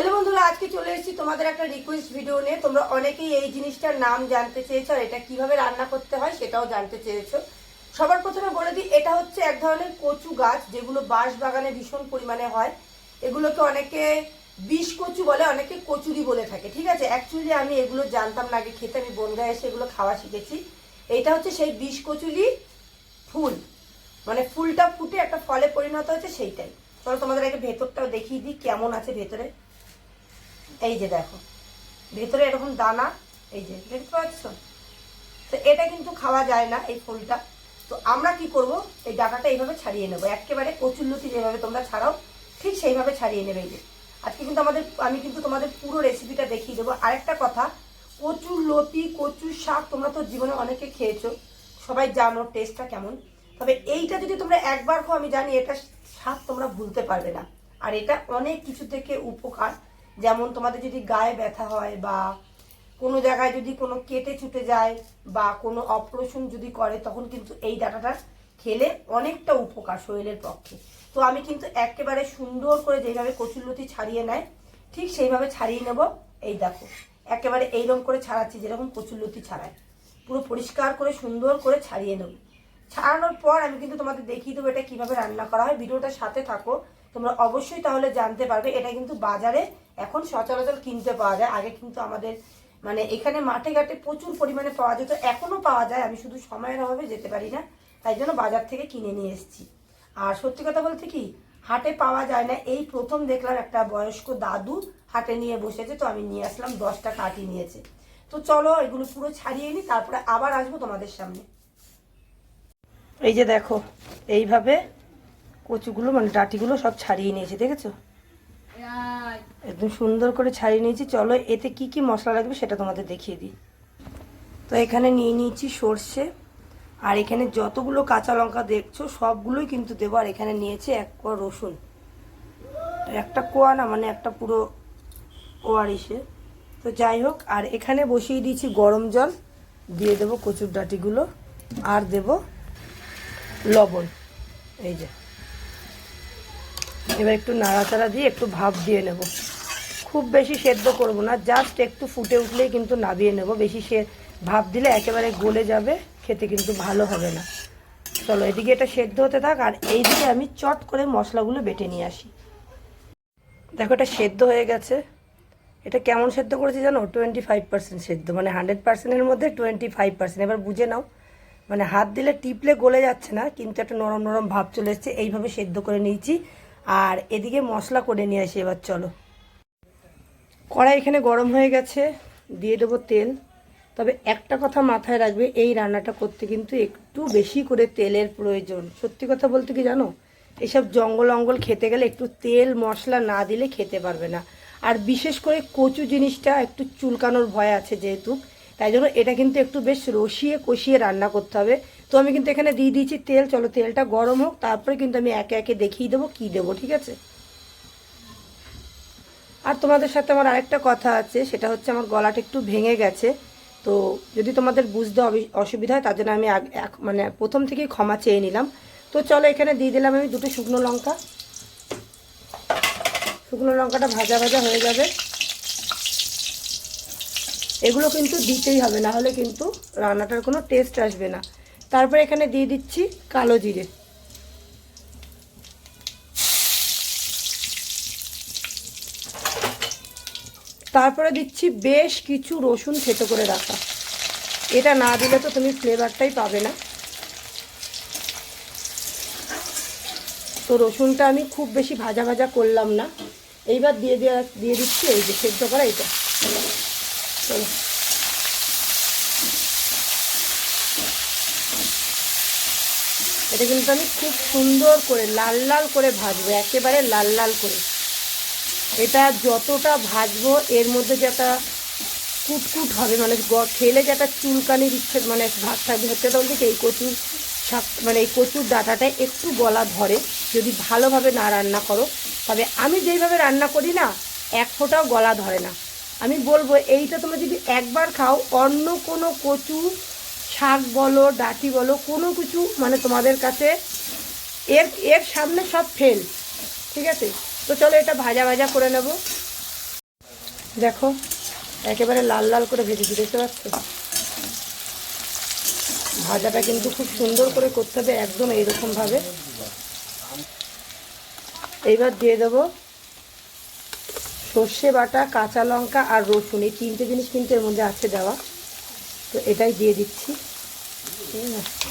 Hello বন্ধুরা, আজকে চলে এসেছি তোমাদের একটা রিকোয়েস্ট ভিডিও নিয়ে। তোমরা অনেকেই এই জিনিসটার নাম জানতে চেয়েছো আর এটা কীভাবে রান্না করতে হয় সেটাও জানতে চেয়েছো। সবার প্রথমে বলে দিই, এটা হচ্ছে এক ধরনের কচু গাছ যেগুলো বাঁশ বাগানে ভীষণ পরিমাণে হয়। এগুলোকে অনেকে বিষ কচু বলে, অনেকে কচুরি বলে থাকে, ঠিক আছে? অ্যাকচুয়ালি আমি এগুলো জানতাম না, আগে খেতে আমি বনগায় এসে এগুলো খাওয়া শিখেছি। এইটা হচ্ছে সেই বিষ কচুরি ফুল মানে ফুলটা ফুটে একটা ফলে পরিণত হয়েছে সেইটাই। চলো তোমাদের আগে ভেতরটাও দেখিয়ে দিই, কেমন আছে ভেতরে। এই যে দেখো, ভেতরে এরকম দানা, এই যে, দেখতে পাচ্ছ? তো এটা কিন্তু খাওয়া যায় না এই ফুলটা। তো আমরা কি করব? এই ডাটাটা এইভাবে ছাড়িয়ে নেব। একেবারে কচুল্লতি যেভাবে তোমরা ছাড়াও, ঠিক সেইভাবে ছাড়িয়ে নেবে এই যে। আজকে কিন্তু আমাদের, আমি কিন্তু তোমাদের পুরো রেসিপিটা দেখিয়ে দেবো। আরেকটা কথা, কচুর লতি, কচুর শাক তোমরা তো জীবনে অনেকে খেয়েছো। সবাই জানো টেস্টটা কেমন। তবে এইটা যদি তোমরা একবার খাও, আমি জানি এটা স্বাদ তোমরা ভুলতে পারবে না। আর এটা অনেক কিছু থেকে উপকার। যেমন তোমাদের যদি গায়ে ব্যথা হয় বা কোনো জায়গায় যদি কোনো কেটে ছুটে যায় বা কোনো অপারেশন যদি করে, তখন কিন্তু এই ডাটাটা খেলে অনেকটা উপকার শরীরের পক্ষে। তো আমি কিন্তু একেবারে সুন্দর করে যেইভাবে কচুরলতি ছাড়িয়ে নেয়, ঠিক সেইভাবে ছাড়িয়ে নেব। এই দেখো, একেবারে এইরকম করে ছাড়াচ্ছি যেরকম কচুরলতি ছাড়ায়। পুরো পরিষ্কার করে, সুন্দর করে ছাড়িয়ে নেব। ছাড়ানোর পর আমি কিন্তু তোমাদের দেখিয়ে দেবো এটা কীভাবে রান্না করা হয়। ভিডিওটার সাথে থাকো, তোমরা অবশ্যই তাহলে জানতে পারবে। এটা কিন্তু বাজারে এখন সচরাচর কিনতে পাওয়া যায়। আগে কিন্তু আমাদের মানে এখানে মাঠে ঘাটে প্রচুর পরিমাণে পাওয়া যেত, এখনও পাওয়া যায়। আমি শুধু সময়ের অভাবে যেতে পারি না, তাই জন্য বাজার থেকে কিনে নিয়ে এসেছি। আর সত্যি কথা বলতে কি, হাটে পাওয়া যায় না। এই প্রথম দেখলাম একটা বয়স্ক দাদু হাটে নিয়ে বসেছে, তো আমি নিয়ে আসলাম দশটা কাটি নিয়েছে। তো চলো, এগুলো পুরো ছাড়িয়ে নিই তারপরে আবার আসব তোমাদের সামনে। এই যে দেখো, এইভাবে কচুগুলো মানে ডাটিগুলো সব ছাড়িয়ে নিয়েছি, দেখেছ? একদম সুন্দর করে ছাড়িয়ে নিয়েছি। চলো এতে কি কি মশলা লাগবে সেটা তোমাদের দেখিয়ে দিই। তো এখানে নিয়ে নিয়েছি সর্ষে। আর এখানে যতগুলো কাঁচা লঙ্কা দেখছ, সবগুলোই কিন্তু দেবো। আর এখানে নিয়েছে এক কোয়া রসুন। একটা কোয়া না মানে একটা পুরো ওয়ারিসে তো যাই হোক, আর এখানে বসিয়ে দিয়েছি গরম জল। দিয়ে দেবো কচুর ডাটিগুলো। আর দেব লবণ। এই যে। এবার একটু নাড়াচাড়া দিয়ে একটু ভাপ দিয়ে নেব। খুব বেশি সেদ্ধ করব না জাস্ট একটু ফুটে উঠলেই কিন্তু নাবিয়ে নেব। বেশি সে ভাপ দিলে একেবারে গলে যাবে, খেতে কিন্তু ভালো হবে না। চলো এদিকে এটা সেদ্ধ হতে থাক, আর এইদিকে আমি চট করে মশলাগুলো বেটে নিয়ে আসি। দেখো এটা সেদ্ধ হয়ে গেছে। এটা কেমন সেদ্ধ করেছি জানো? টোয়েন্টি ফাইভ পার্সেন্ট সেদ্ধ মানে হান্ড্রেড পার্সেন্টের মধ্যে টোয়েন্টি ফাইভ পার্সেন্ট এবার বুঝে নাও মানে হাত দিলে টিপলে গলে যাচ্ছে না, কিন্তু একটা নরম নরম ভাব চলে এসছে, এইভাবে সেদ্ধ করে নিয়েছি। আর এদিকে মশলা করে নিয়ে আসি, এবার চলো। কড়াই এখানে গরম হয়ে গেছে, দিয়ে দেবো তেল। তবে একটা কথা মাথায় রাখবে, এই রান্নাটা করতে কিন্তু একটু বেশি করে তেলের প্রয়োজন। সত্যি কথা বলতে কি জানো? এসব জঙ্গল অঙ্গল খেতে গেলে একটু তেল, মশলা না দিলে খেতে পারবে না। আর বিশেষ করে কচু জিনিসটা একটু চুলকানোর ভয় আছে যেহেতু, তাই জন্য এটা কিন্তু একটু বেশ রসিয়ে কষিয়ে রান্না করতে হবে। তো আমি কিন্তু এখানে দিয়ে দিয়েছি তেল। চলো তেলটা গরম হোক, তারপরে কিন্তু আমি একে একে দেখিয়ে দেবো, কী দেবো, ঠিক আছে? আর তোমাদের সাথে আমার আরেকটা কথা আছে, সেটা হচ্ছে আমার গলাটা একটু ভেঙে গেছে। তো যদি তোমাদের বুঝতে অসুবিধা হয়, তার জন্য আমি এক- মানে প্রথম থেকেই ক্ষমা চেয়ে নিলাম। তো চলো এখানে দিয়ে দিলাম আমি দুটো শুকনো লঙ্কা। শুকনো লঙ্কাটা ভাজা ভাজা হয়ে যাবে। এগুলো কিন্তু দিতেই হবে, না হলে কিন্তু রান্নাটার কোনো টেস্ট আসবে না। তারপরে এখানে দিয়ে দিচ্ছি কালো জিরে। তারপরে দিচ্ছি বেশ কিছু রসুন থেতো করে রাখা। এটা না দিলে তো তুমি ফ্লেভারটাই পাবে না। তো রসুনটা আমি খুব বেশি ভাজা ভাজা করলাম না। এইবার দিয়ে দিয়ে দিয়ে দিচ্ছি এই যে সেদ্ধ করা এটা। চলো। এটা কিন্তু আমি খুব সুন্দর করে, লাল লাল করে ভাজবো, একেবারে লাল লাল করে। এটা যতটা ভাজবো, এর মধ্যে যে একটা কুটকুট হবে মানে খেলে যে একটা চুলকানির ইচ্ছে মানে ভাত থাকবে হচ্ছে কি এই কচুর শাক মানে এই কচুর ডাটাটা একটু গলা ধরে, যদি ভালোভাবে না রান্না করো। তবে আমি যেইভাবে রান্না করি না, এক ফোঁটাও গলা ধরে না। আমি বলব, এইটা তোমরা যদি একবার খাও, অন্য কোনো কচু শাক বলো, ডাটি বলো, কোনো কিছু মানে তোমাদের কাছে, এর এর সামনে সব ফেল ঠিক আছে? তো চলো এটা ভাজা ভাজা করে নেব। দেখো, একেবারে লাল লাল করে ভেজেছি দেখতে পাচ্ছ? ভাজাটা কিন্তু খুব সুন্দর করে করতে হবে একদম এইরকমভাবে এইবার দিয়ে দেবো সর্ষে বাটা, কাঁচা লঙ্কা আর রসুন। এই তিনটে জিনিস কিন্তু এর মধ্যে আছে দেওয়া। তো এটাই দিয়ে দিচ্ছি। ঠিক আছে?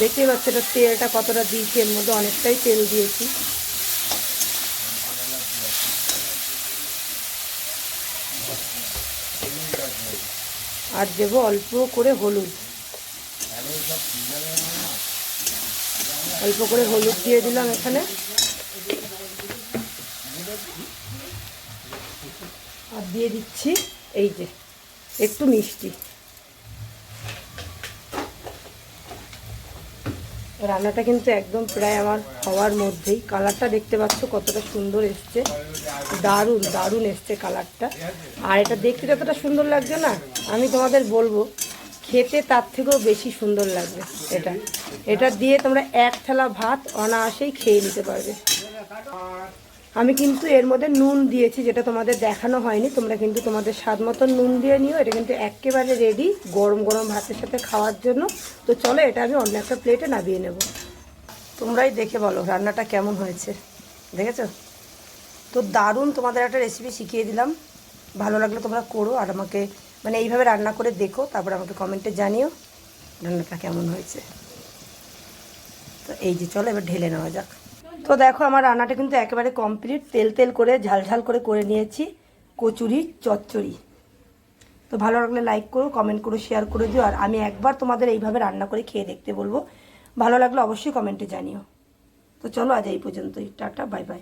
দেখতেই পাচ্ছ এটা তেলটা কতটা দিয়েছি, এর মধ্যে অনেকটাই তেল দিয়েছি। আর দেবো অল্প করে হলুদ। অল্প করে হলুদ দিয়ে দিলাম এখানে। আর দিয়ে দিচ্ছি এই যে, একটু মিষ্টি। রান্নাটা কিন্তু একদম প্রায় আমার হওয়ার মধ্যেই। কালারটা দেখতে পাচ্ছ কতটা সুন্দর এসছে। দারুণ দারুণ এসছে কালারটা। আর এটা দেখতে যতটা সুন্দর লাগছে না, আমি তোমাদের বলব, খেতে তার থেকেও বেশি সুন্দর লাগবে এটা। এটা দিয়ে তোমরা এক থালা ভাত অনায়াসেই খেয়ে নিতে পারবে। আমি কিন্তু এর মধ্যে নুন দিয়েছি, যেটা তোমাদের দেখানো হয়নি। তোমরা কিন্তু তোমাদের স্বাদ মতন নুন দিয়ে নিও। এটা কিন্তু একেবারে রেডি গরম গরম ভাতের সাথে খাওয়ার জন্য। তো চলো, এটা আমি অন্য একটা প্লেটে নামিয়ে নেব। তোমরাই দেখে বলো, রান্নাটা কেমন হয়েছে। দেখেছ? তো দারুণ তোমাদের একটা রেসিপি শিখিয়ে দিলাম। ভালো লাগলে তোমরা করো, আর আমাকে মানে এইভাবে রান্না করে দেখো, তারপর আমাকে কমেন্টে জানিও রান্নাটা কেমন হয়েছে। তো এই যে, চলো এবার ঢেলে নেওয়া যাক। তো দেখো আমার রান্নাটা কিন্তু একেবারে কমপ্লিট তেল তেল করে, ঝাল ঝাল করে করে নিয়েছি। কচুরি, চচ্চড়ি। তো ভালো লাগলে লাইক করো কমেন্ট করো শেয়ার করে দিও। আর আমি একবার তোমাদের এইভাবে রান্না করে খেয়ে দেখতে বলব। ভালো লাগলে অবশ্যই কমেন্টে জানিও। তো চলো আজ এই পর্যন্তই। Tata bye bye